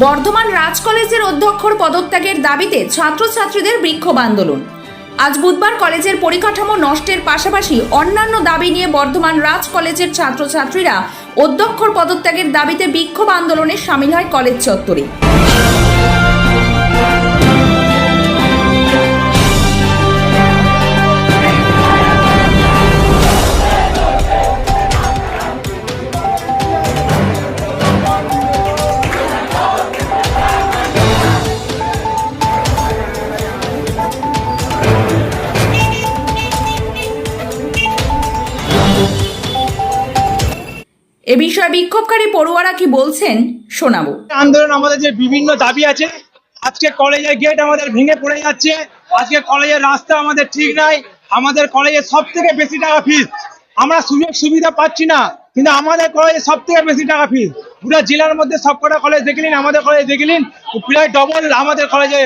বর্ধমান রাজ কলেজের অধ্যক্ষর পদত্যাগের দাবিতে ছাত্রছাত্রীদের বিক্ষোভ আন্দোলন। আজ বুধবার কলেজের পরিকাঠামো নষ্টের পাশাপাশি অন্যান্য দাবি নিয়ে বর্ধমান রাজ কলেজের ছাত্রছাত্রীরা অধ্যক্ষর পদত্যাগের দাবিতে বিক্ষোভ আন্দোলনে সামিল হয় কলেজ চত্বরে। এ বিষয়ে বিক্ষোভকারী পড়ুয়ারা কি বলছেন শোনাবো। আন্দোলন আমাদের যে বিভিন্ন দাবি আছে, আজকে কলেজের গেট আমাদের ভেঙে পড়ে যাচ্ছে, আজকে কলেজের রাস্তা আমাদের ঠিক নাই, আমাদের কলেজে সব থেকে বেশি টাকা ফিস আমরা সুযোগ সুবিধা পাচ্ছি না, কিন্তু আমাদের কলেজে সব থেকে বেশি টাকা ফিস পুরো জেলার মধ্যে সবকটা কলেজ দেখে নিন, আমাদের কলেজ দেখে নিন, প্রায় ডবল আমাদের কলেজে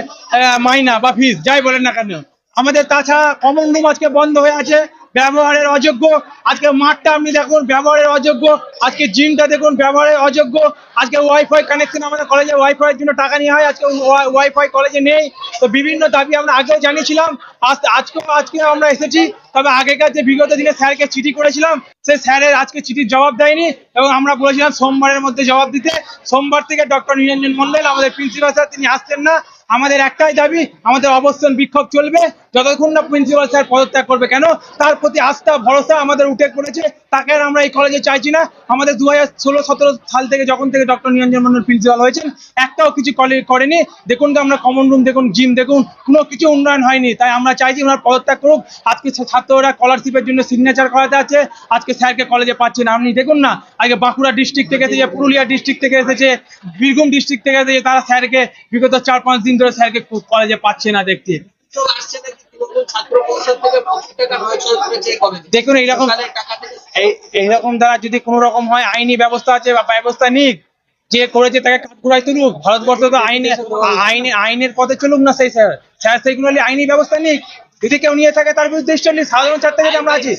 মাইনা বা ফিস যাই বলেন না কেন। আমাদের তাছাড়া কমন রুম আজকে বন্ধ হয়ে আছে ব্যবহারের অযোগ্য। আজকে মাঠটা আপনি দেখুন, ব্যবহারের অযোগ্য। আজকে জিমটা দেখুন, ব্যবহারের অযোগ্য। আজকে ওয়াইফাই কানেকশন আমাদের কলেজে ওয়াইফাই এর জন্য টাকা নেওয়া হয়, আজকে ওয়াই ওয়াইফাই কলেজে নেই। তো বিভিন্ন দাবি আমরা আগেও জানিয়েছিলাম আজকে আজকেও আজকে আমরা এসেছি। তবে আগেকার যে বিগত দিনে স্যারকে চিঠি করেছিলাম সেই স্যারের আজকে চিঠির জবাব দেয়নি এবং আমরা বলেছিলাম সোমবারের মধ্যে জবাব দিতে। সোমবার থেকে ডক্টর নিরঞ্জন মন্ডল, আমাদের প্রিন্সিপাল স্যার তিনি আসছেন না। আমাদের একটাই দাবি, আমাদের অবস্থান বিক্ষোভ চলবে। যতক্ষণ না প্রিন্সিপাল স্যার পদত্যাগ করবে কেন? তার প্রতি আস্থা, ভরসা আমাদের উঠে পড়েছে। তাকে আমরা এই কলেজে চাইছি না। আমাদের দু হাজার ষোলো, সতেরো সাল থেকে যখন থেকে ডক্টর নিরঞ্জন মন্ডল প্রিন্সিপাল হয়েছেন, একটাও কিছু কলেজ করেনি। দেখুন তো আমরা কমন রুম দেখুন জিম দেখুন, কোনো কিছু উন্নয়ন হয়নি। তাই আমরা চাইছি ওনার পদত্যাগ করুক। আজকে ছা- ছাত্ররা স্কলারশিপের জন্য সিগনেচার করাতে আছে। আজকে স্যারকে কলেজে পাচ্ছে না। আপনি দেখুন না আজকে বাঁকুড়া ডিস্ট্রিক্ট থেকে এসেছে, পুরুলিয়া ডিস্ট্রিক্ট থেকে এসেছে, বীরভূম ডিস্ট্রিক্ট থেকে এসেছে, তারা স্যারকে বিগত চার পাঁচ দিন ধরে স্যারকে কলেজে পাচ্ছে না দেখতে। দেখুন, এইরকম এইরকম দ্বারা যদি কোনো রকম হয়, আইনি ব্যবস্থা আছে বা ব্যবস্থা নিক। যে করেছে তাকে কাঠগুড়াই তুলুক। ভারতবর্ষ তো আইনে আইনে আইনের পথে চলুক না সেই স্যার। স্যার সেইগুলো আইনি ব্যবস্থা নিক। যদি কেউ নিয়ে থাকে, তার বিরুদ্ধে সাধারণ ছাত্র থেকে আমরা আছি।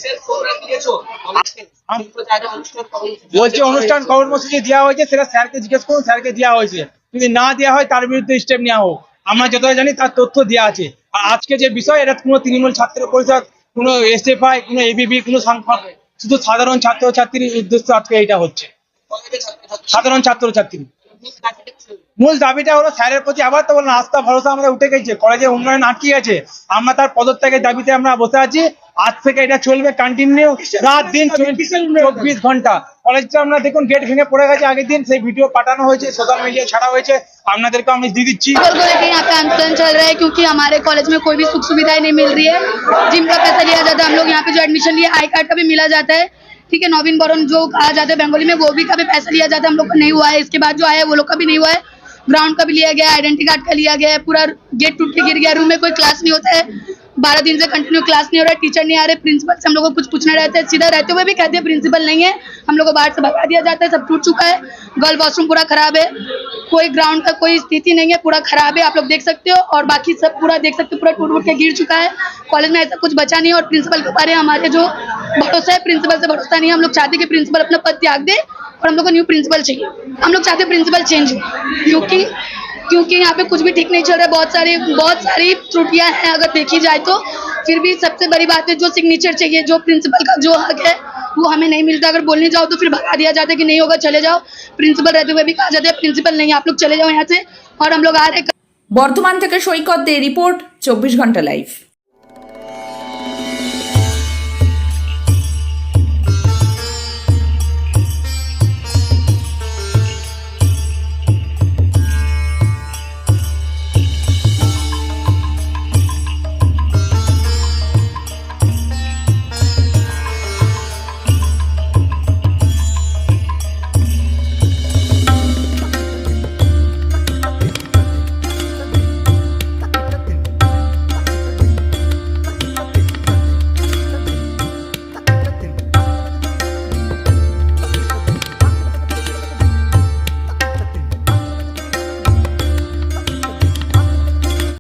বলছে, অনুষ্ঠান কর্মসূচি দেওয়া হয়েছে, সেটা স্যারকে জিজ্ঞেস করুন, স্যারকে দেওয়া হয়েছে। যদি না দেওয়া হয়, তার বিরুদ্ধে স্টেপ নেওয়া হোক। আমরা যতটা জানি, তার তথ্য দেওয়া আছে। আর আজকে যে বিষয়, এটা কোনো তৃণমূল ছাত্র পরিষদ, কোনো এসএফআই কোনো এবিবি কোনো সংখ্যা শুধু সাধারণ ছাত্র ছাত্রীর উদ্দেশ্য আজকে এটা হচ্ছে। কলেজের ছাত্রছাত্রী। সাধারণ ছাত্র ছাত্রী দাবিটা কি? মূল দাবিটা হলো স্যারের প্রতি আবার তো বললাম আস্থা ভরসা আমাদের উঠে গেছে কলেজে উন্নয়ন আটকে গেছে আমরা তার পদত্যাগের দাবিতে আমরা বসে আছি আজ থেকে এটা চলবে কন্টিনিউ রাত দিন চব্বিশ ঘন্টা কলেজটা আমরা দেখুন গেট ভেঙে পড়ে গেছে আগের দিন সেই ভিডিও পাঠানো হয়েছে সোশ্যাল মিডিয়া ছাড়া হয়েছে আপনাদেরকে আমি দিয়ে দিচ্ছি बोल को लेके यहाँ पे आंदोलन चल रहा है क्योंकि हमारे कॉलेज में कोई भी सुख सुविधाएं नहीं मिल रही है जिम का पैसा लिया जाता है हम लोग यहाँ पे जो एडमिशन लिए आई कार्ड का भी मिला जाता है ठीक है नवीन बरन जो कहा जाता है बंगाली में, वो भी का भी पैसा लिया जाता है, हम लोग का नहीं हुआ है। इसके बाद जो आया है, वो लोग का भी नहीं हुआ है। ग्राउंड का भी लिया गया, आइडेंटिटी कार्ड का लिया गया है, पूरा गेट टूट के गिर गया, रूम में कोई क्लास नहीं होता है। बारह दिन से कंटिन्यू क्लास नहीं हो रहा है टीचर नहीं आ रहे प्रिंसिपल से हम लोग को कुछ पूछना रहता है, सीधा रहते हुए भी कहते हैं प्रिंसिपल नहीं है। हम लोग को बाहर से भगा दिया जाता है, सब टूट चुका है। गर्ल वॉशरूम पूरा खराब है। कोई ग्राउंड का कोई स्थिति नहीं है, पूरा खराब है, आप लोग देख सकते हो। और बाकी सब पूरा देख सकते हो, पूरा टूट फूट के गिर चुका है। कॉलेज में ऐसा कुछ बचा नहीं है और प्रिंसिपल के बारे हमारे जो भरोसा है प्रिंसिपल से भरोसा नहीं है हम लोग चाहते हैं कि प्रिंसिपल अपना पद त्याग दे और हम लोग को न्यू प्रिंसिपल चाहिए हम लोग चाहते हैं प्रिंसिपल चेंज हो क्योंकि क्योंकि यहाँ पे कुछ भी ठीक नहीं चल रहा है बहुत सारी बहुत सारी त्रुटियां हैं अगर देखी जाए तो फिर भी सबसे बड़ी बात है जो सिग्नेचर चाहिए जो प्रिंसिपल का जो हक है वो हमें नहीं मिलता अगर बोलने जाओ तो फिर भगा दिया जाता है कि नहीं होगा चले जाओ प्रिंसिपल रहते हुए भी कहा जाता है प्रिंसिपल नहीं आप लोग चले जाओ यहाँ से और हम लोग आ रहे हैं বর্ধমান থেকে সৈকত দে রিপোর্ট চব্বিশ ঘন্টা লাইভ